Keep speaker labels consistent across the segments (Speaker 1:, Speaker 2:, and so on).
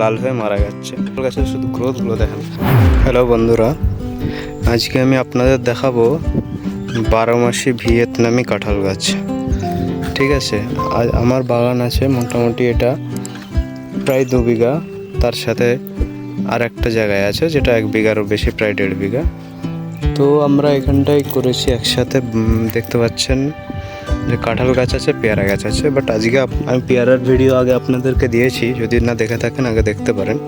Speaker 1: লাল হয়ে মারা যাচ্ছে। গাছের শুধু গ্রোথগুলো দেখেন। হ্যালো বন্ধুরা, আজকে আমি আপনাদের দেখাবো বারো মাসি ভিয়েতনামি কাঁঠাল গাছ। ঠিক আছে, আজ আমার বাগান আছে মোটামুটি এটা প্রায় দু বিঘা। তার সাথে আর একটা জায়গায় আছে যেটা এক বিঘারও বেশি, প্রায় দেড় বিঘা। তো আমরা এখানটায় করেছি একসাথে দেখতে পাচ্ছেন যে কাঁঠাল গাছ আছে, পেয়ারা গাছ আছে বাট আজকে আমি পেয়ারার ভিডিও আগে আপনাদেরকে দিয়েছি, যদি না দেখে থাকেন, আগে দেখতে পারেন।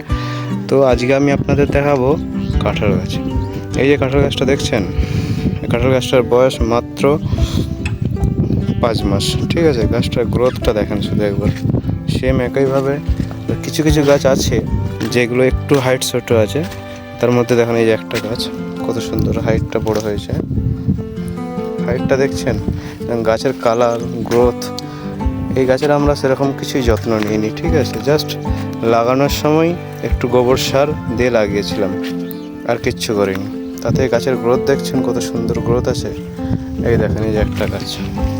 Speaker 1: তো আজকে আমি আপনাদের দেখাবো কাঁঠাল গাছ। এই যে কাঁঠাল গাছটা দেখছেন? কাঁঠাল গাছটার বয়স মাত্র পাঁচ মাস। ঠিক আছে, গাছটার গ্রোথটা দেখেন শুধু একবার। সেম একইভাবে কিছু কিছু গাছ আছে, যেগুলো একটু হাইট ছোট আছে। তার মধ্যে দেখেন এই যে একটা গাছ, কত সুন্দর হাইটটা বড় হয়েছে। হাইটটা দেখছেন? গাছের কালার, গ্রোথ, এই গাছের আমরা সেরকম কিছুই যত্ন নিইনি, ঠিক আছে? জাস্ট লাগানোর সময় একটু গোবর সার দিয়ে লাগিয়েছিলাম, আর কিচ্ছু করিনি। তাতে গাছের গ্রোথ দেখছেন, কত সুন্দর গ্রোথ আছে? এই দেখেন, এই যে একটা গাছ।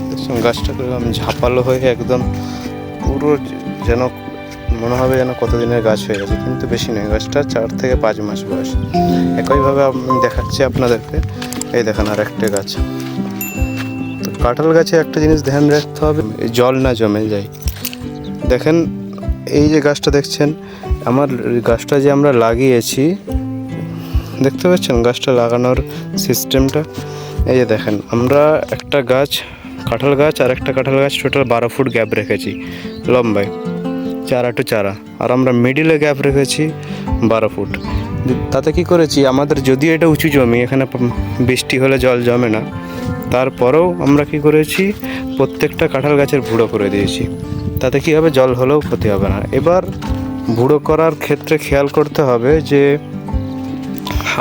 Speaker 1: দেখছেন, গাছটা কীরকম ঝাঁপালো হয়ে একদম পুরো যেন, মনে হবে যেন কতদিনের গাছ হয়ে গেছে, কিন্তু বেশি নয়। গাছটা চার থেকে পাঁচ মাস বয়স। একইভাবে আমি দেখাচ্ছি আপনাদেরকে। এই দেখেন আর একটা গাছ। কাঁঠাল গাছে একটা জিনিস ধ্যান রাখতে হবে জল না জমে যায়। দেখেন, এই যে গাছটা দেখছেন, আমার গাছটা যে আমরা লাগিয়েছি, দেখতে পাচ্ছেন গাছটা লাগানোর সিস্টেমটা? এই যে দেখেন, আমরা একটা গাছ, কাঁঠাল গাছ আর একটা কাঁঠাল গাছ টোটাল বারো ফুট গ্যাপ রেখেছি, লম্বায়, চারা টু চারা। আর আমরা মিডিলে গ্যাপ রেখেছি বারো ফুট। তাতে কি করেছি, আমাদের যদিও এটা উঁচু জমি, এখানে বৃষ্টি হলে জল জমে না তারপরেও আমরা কি করেছি? প্রত্যেকটা কাঁঠাল গাছের বুড়ো করে দিয়েছি। তাতে কি হবে জল হলেও ক্ষতি হবে না। এবার বুড়ো করার ক্ষেত্রে খেয়াল করতে হবে যে,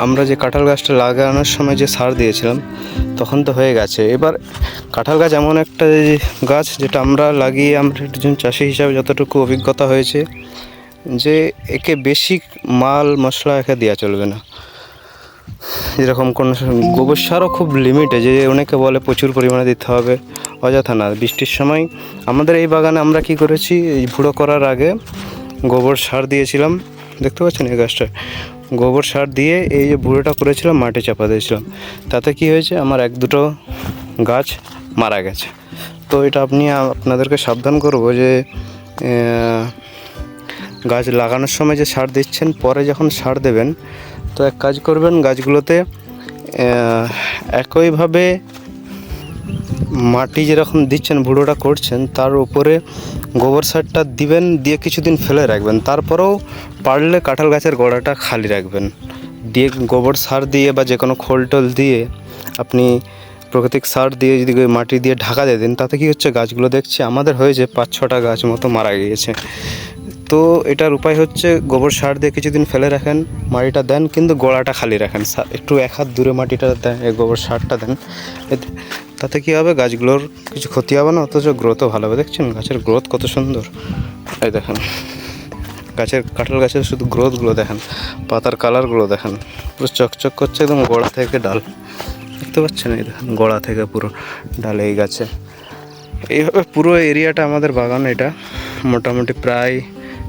Speaker 1: আমরা যে কাঁঠাল গাছটা লাগানোর সময় যে সার দিয়েছিলাম, তখন তো হয়ে গেছে। এবার কাঁঠাল গাছ এমন একটা গাছ যেটা আমরা লাগিয়ে আমরা একজন চাষি হিসাবে যতটুকু অভিজ্ঞতা হয়েছে, যে একে বেশি মাল মশলা একে দেওয়া চলবে না। যেরকম কোনো গোবর সারও খুব লিমিটে যে অনেকে বলে প্রচুর পরিমাণে দিতে হবে। অযথা না, বৃষ্টির সময় আমাদের এই বাগানে আমরা কি করেছি, এই ভুড়ো করার আগে গোবর সার দিয়েছিলাম। দেখতে পাচ্ছেন এই গাছটা? গোবর সার দিয়ে এই যে ভুড়োটা করেছিলাম, মাটি চাপা দিয়েছিলাম। তাতে কি হয়েছে, আমার এক দুটো গাছ মারা গেছে। তো এটা আপনি আপনাদেরকে সাবধান করব যে গাছ লাগানোর সময় যে সার দিচ্ছেন, পরে যখন সার দেবেন তো এক কাজ করবেন, গাছগুলোতে একইভাবে মাটি যেরকম দিচ্ছেন, ভুড়োটা করছেন, তার উপরে গোবর সারটা দিবেন, দিয়ে কিছুদিন ফেলে রাখবেন। তারপরেও পারলে কাঁঠাল গাছের গোড়াটা খালি রাখবেন। দিয়ে গোবর সার দিয়ে বা যে কোনো খোল টোল দিয়ে আপনি প্রাকৃতিক সার দিয়ে যদি মাটি দিয়ে ঢাকা দিয়ে দিন, তাতে কি হচ্ছে, গাছগুলো দেখছি আমাদের হয়েছে পাঁচ ছটা গাছ মতো মারা গিয়েছে। তো এটার উপায় হচ্ছে গোবর সার দিয়ে কিছুদিন ফেলে রাখেন, মাটিটা দেন, কিন্তু গোড়াটা খালি রাখেন। একটু এক হাত দূরে মাটিটা দেন গোবর সারটা দেন। তাতে কী হবে? গাছগুলোর কিছু ক্ষতি হবে না, অথচ গ্রোথও ভালো হবে। দেখছেন? গাছের গ্রোথ কত সুন্দর। এই দেখেন। গাছের, কাঁঠাল গাছের শুধু গ্রোথগুলো দেখেন, পাতার কালারগুলো দেখেন। পুরো চকচক করছে একদম গোড়া থেকে ডাল। দেখতে পাচ্ছেন? এই দেখেন, গোড়া থেকে পুরো ডাল এই গাছে। এইভাবে পুরো এরিয়াটা আমাদের বাগান এটা। মোটামুটি প্রায়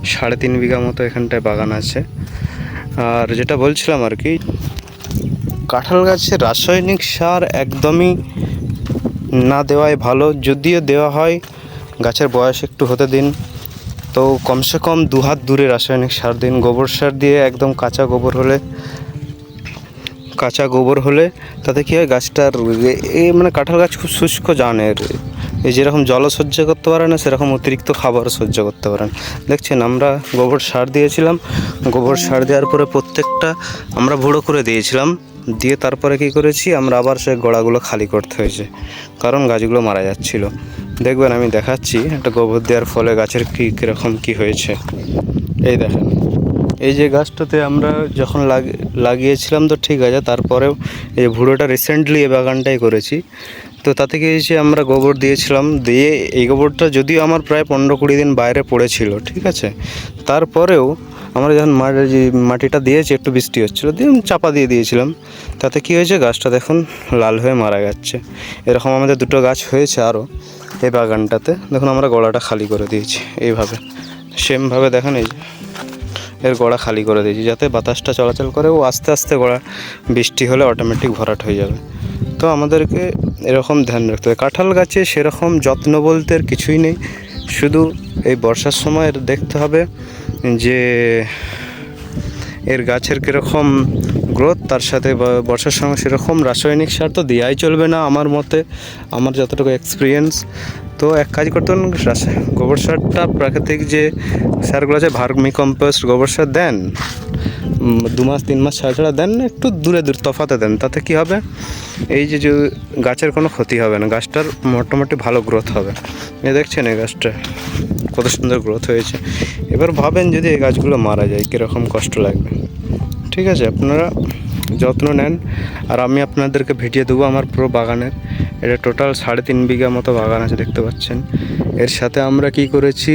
Speaker 1: সাড়ে তিন বিঘা মতো এখানটায় বাগান আছে। আর যেটা বলছিলাম আর কি, কাঁঠাল গাছে রাসায়নিক সার একদমই না দেওয়াই ভালো। যদিও দেওয়া হয়, গাছের বয়স একটু হতে দিন, তো কমসে কম দু হাত দূরে রাসায়নিক সার দিন। গোবর সার দিয়ে একদম কাঁচা গোবর হলে, কাঁচা গোবর হলে তাতে কী হয়, গাছটার এ- মানে কাঁঠাল গাছ খুব শুষ্ক জানের। এই যেরকম জলও সহ্য করতে পারে না, সেরকম অতিরিক্ত খাবারও সহ্য করতে পারে না। দেখছেন, আমরা গোবর সার দিয়েছিলাম। গোবর সার দেওয়ার পরে প্রত্যেকটা আমরা ভুড়ো করে দিয়েছিলাম। দিয়ে তারপরে কি করেছি, আমরা আবার সেই গোড়াগুলো খালি করতে হয়েছে। কারণ গাছগুলো মারা যাচ্ছিল। দেখবেন, আমি দেখাচ্ছি একটা গোবর দেওয়ার ফলে গাছের কী কীরকম কী হয়েছে। এই দেখেন। এই যে গাছটাতে আমরা যখন লাগিয়েছিলাম তো ঠিক আছে, তারপরেও এই যে ভুড়োটা রিসেন্টলি এই বাগানটাই করেছি। তো তাতে কি হয়েছে, আমরা গোবর দিয়েছিলাম, দিয়ে এই গোবরটা যদিও আমার প্রায় পনেরো কুড়ি দিন বাইরে পড়েছিল, ঠিক আছে? তারপরেও আমরা যখন মাটি মাটিটা দিয়েছি, একটু বৃষ্টি হচ্ছিল, দিয়ে চাপা দিয়ে দিয়েছিলাম। তাতে কি হয়েছে, গাছটা দেখুন লাল হয়ে মারা যাচ্ছে। এরকম আমাদের দুটো গাছ হয়েছে আরও এই বাগানটাতে। দেখুন আমরা গলাটা খালি করে দিয়েছি, এইভাবে। সেমভাবে দেখেন এই যে। এর গোড়া খালি করে দিয়েছি, যাতে বাতাসটা চলাচল করে ও আস্তে আস্তে গোড়া বৃষ্টি হলে অটোমেটিক ভরাট হয়ে যাবে। তো আমাদেরকে এরকম ধ্যান রাখতে হবে। কাঁঠাল গাছে সেরকম যত্ন বলতে আর কিছুই নেই। শুধু এই বর্ষার সময় দেখতে হবে যে এর গাছের কীরকম গ্রোথ, তার সাথে বর্ষার সময় সেরকম রাসায়নিক সার তো দেওয়াই চলবে না আমার মতে, আমার যতটুকু এক্সপিরিয়েন্স তো এক কাজ করতে পারেন গোবর সারটা প্রাকৃতিক যে সারগুলো আছে, ভার্মি কম্পোস্ট গোবর সার দেন দু মাস, তিন মাস ছাড়া ছাড়া দেন, একটু দূরে দূর তফাতে দেন, তাতে কি হবে? এই যে যে গাছের কোনো ক্ষতি হবে না, গাছটার মোটামুটি ভালো গ্রোথ হবে। এ দেখছেন এই গাছটা, কত সুন্দর গ্রোথ হয়েছে। এবার ভাবেন যদি এই গাছগুলো মারা যায়, কীরকম কষ্ট লাগবে? ঠিক আছে, আপনারা যত্ন নেন। আর আমি আপনাদেরকে ভিডিও দেবো আমার পুরো বাগানের। এটা টোটাল সাড়ে তিন বিঘা মতো বাগান আছে, দেখতে পাচ্ছেন। এর সাথে আমরা কি করেছি?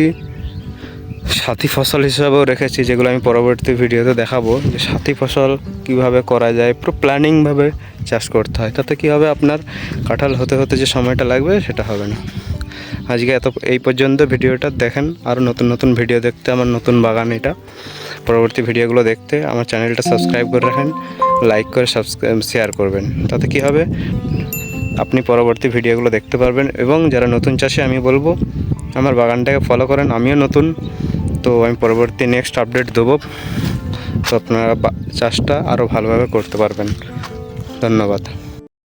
Speaker 1: সাথী ফসল হিসাবেও রেখেছি, যেগুলো আমি পরবর্তী ভিডিওতে দেখাবো। যে সাথী ফসল কীভাবে করা যায়, পুরো প্ল্যানিংভাবে চাষ করতে হয়। তাতে কী হবে? আপনার কাঁঠাল হতে হতে যে সময়টা লাগবে, সেটা হবে না। আজকে এত, এই পর্যন্ত ভিডিওটা দেখেন। আরও নতুন নতুন ভিডিও দেখতে আমার নতুন বাগান এটা। পরবর্তী ভিডিওগুলো দেখতে আমার চ্যানেলটা সাবস্ক্রাইব করে রাখেন, লাইক করে সাবস্ক্রাইব শেয়ার করবেন। তাতে কি হবে? আপনি পরবর্তী ভিডিওগুলো দেখতে পারবেন এবং যারা নতুন চাষে, আমি বলব, আমার বাগানটাকে ফলো করেন। আমিও নতুন, তো আমি পরবর্তী নেক্সট আপডেট দেবো। তো আপনারা চাষটা আরও ভালোভাবে করতে পারবেন। ধন্যবাদ।